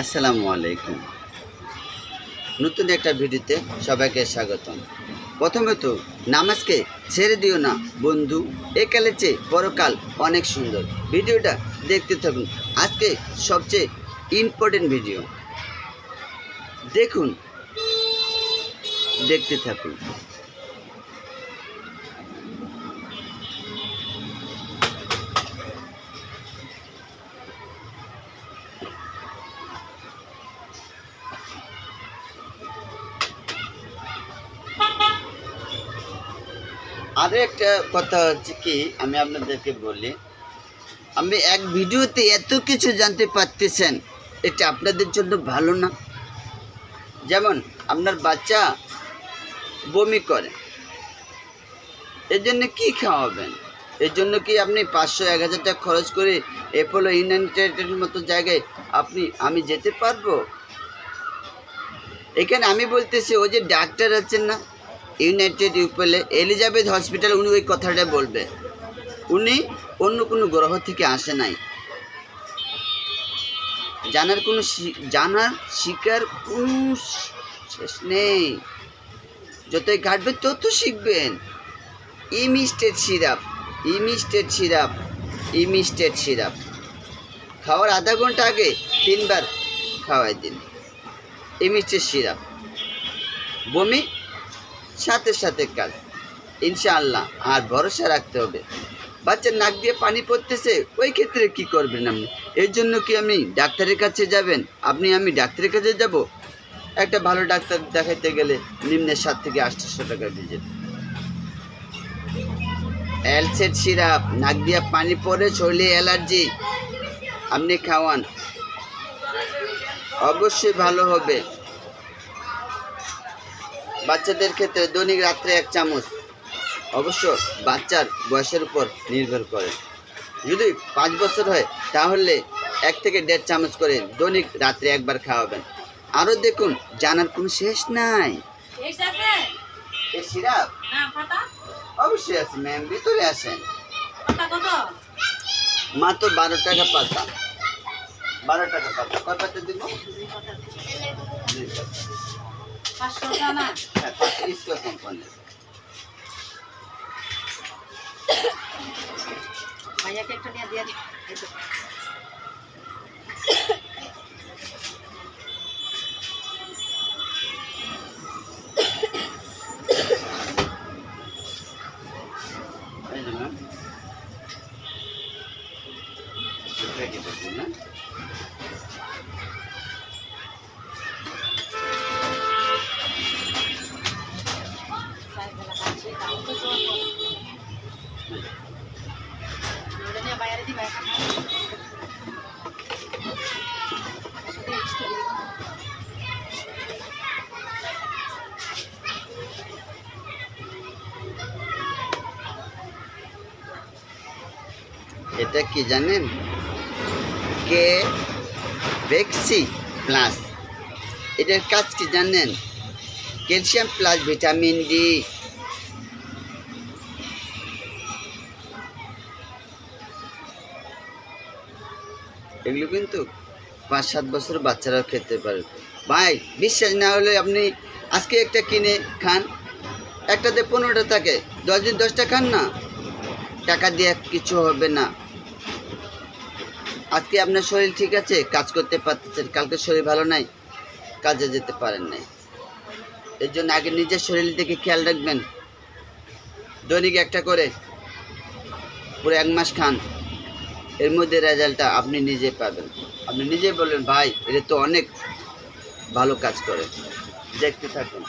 আসসালামু আলাইকুম। নতুন একটা ভিডিওতে সবাইকে স্বাগতম। প্রথমে তো নামাজকে ছেড়ে দিও না, বন্ধু। একালে চেয়ে পরকাল অনেক সুন্দর। ভিডিওটা দেখতে থাকুন। আজকে সবচেয়ে ইম্পর্টেন্ট ভিডিও দেখুন। দেখতে থাকুন। আরও একটা কথা হচ্ছে কি, আমি আপনাদেরকে বলি। আমি এক ভিডিওতে এত কিছু জানতে পারতেছেন, এটা আপনাদের জন্য ভালো না? যেমন, আপনার বাচ্চা বমি করে এর জন্য কী খাওয়াবেন? এর জন্য কি আপনি পাঁচশো, এক হাজার টাকা খরচ করে এপোলো ইউনাইটেডের মতো জায়গায় আপনি, আমি যেতে পারব? এখানে আমি বলতেছি ও যে ডাক্তার আছেন না ইউনাইটেড ইউপেলে এলিজাবেথ হসপিটাল উনি ওই কথাটা বলবে। উনি অন্য কোনো গ্রহ থেকে আসে নাই। জানার কোনো জানার শিকার কোনো শেষ নেই। যতই ঘাটবে তত শিখবেন। Emistat syrup Emistat syrup Emistat syrup. খাওয়ার আধা ঘণ্টা আগে তিনবার খাওয়াই দিন। Emistat syrup. বমি সাথে সাথে কাজ। ইনশাআল্লাহ, আর ভরসা রাখতে হবে। বাচ্চার নাক দিয়ে পানি পড়তেছে, ওই ক্ষেত্রে কি করবেন আপনি? এর জন্য কি আপনি ডাক্তারের কাছে যাবেন? আপনি, আমি ডাক্তারের কাছে যাব? একটা ভালো ডাক্তার দেখাইতে গেলে নিম্নে সাত থেকে আটশোশো টাকা ভিজিট অ্যালসেট সিরাপ, নাক দিয়ে পানি পড়ে, শরীরে অ্যালার্জি, আপনি খাওয়ান। অবশ্যই ভালো হবে। বাচ্চাদের ক্ষেত্রে দৈনিক রাত্রে এক চামচ। অবশ্য বাচ্চার বয়সের উপর নির্ভর করে। যদি পাঁচ বছর হয় তাহলে এক থেকে দেড় চামচ করে দৈনিক রাত্রে একবার খাওয়াবেন। আরও দেখুন জানার কোনো শেষ নাই? সিরাপ? হ্যাঁ, অবশ্যই আছে ম্যাম ভিতরে আসেন? মাত্র বারো টাকা পাতা। বারো টাকা পাতা। কয় পাতা দিব? পাঁচশো টাকা না? হ্যাঁ পাতা ইস্কো কোম্পানি ভাইয়াকে একটা নিয়ে দিয়ে এটা কি জানেন? কে ভেক্সি প্লাস। এটার কাজ কি জানেন? Calcium plus vitamin D. এগুলো কিন্তু পাঁচ সাত বছর বাচ্চারাও খেতে পারে। ভাই, বিশ্বাস না হলে আপনি আজকে একটা কিনে খান, একটাতে পনেরোটা থাকে, দশ দিন দশটা খান না। টাকা দিয়ে কিছু হবে না। আজকে আপনার শরীর ঠিক আছে, কাজ করতে পারতেছেন, কালকে শরীর ভালো নাই, কাজে যেতে পারেন নাই। এর জন্য আগে নিজের শরীর দিকে খেয়াল রাখবেন। দৈনিক একটা করে, পুরো এক মাস খান। এর মধ্যে রেজাল্টটা আপনি নিজে পাবেন। আপনি নিজে বললেন, ভাই, এটা তো অনেক ভালো কাজ করে। দেখতে থাকুন।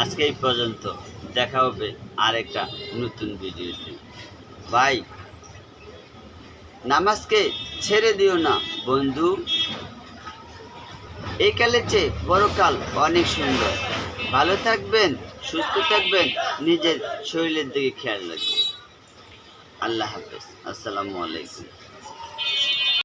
আজকে এই পর্যন্ত। দেখা হবে আরেকটা নতুন ভিডিওতে। ভাই, নামাজকে ছেড়ে দিও না, বন্ধু। এই কালের চেয়ে বড় কাল অনেক সুন্দর। ভালো থাকবেন, সুস্থ থাকবেন, নিজের শরীরের দিকে খেয়াল রাখবেন। আল্লাহ হাফেজ। আসসালামু আলাইকুম।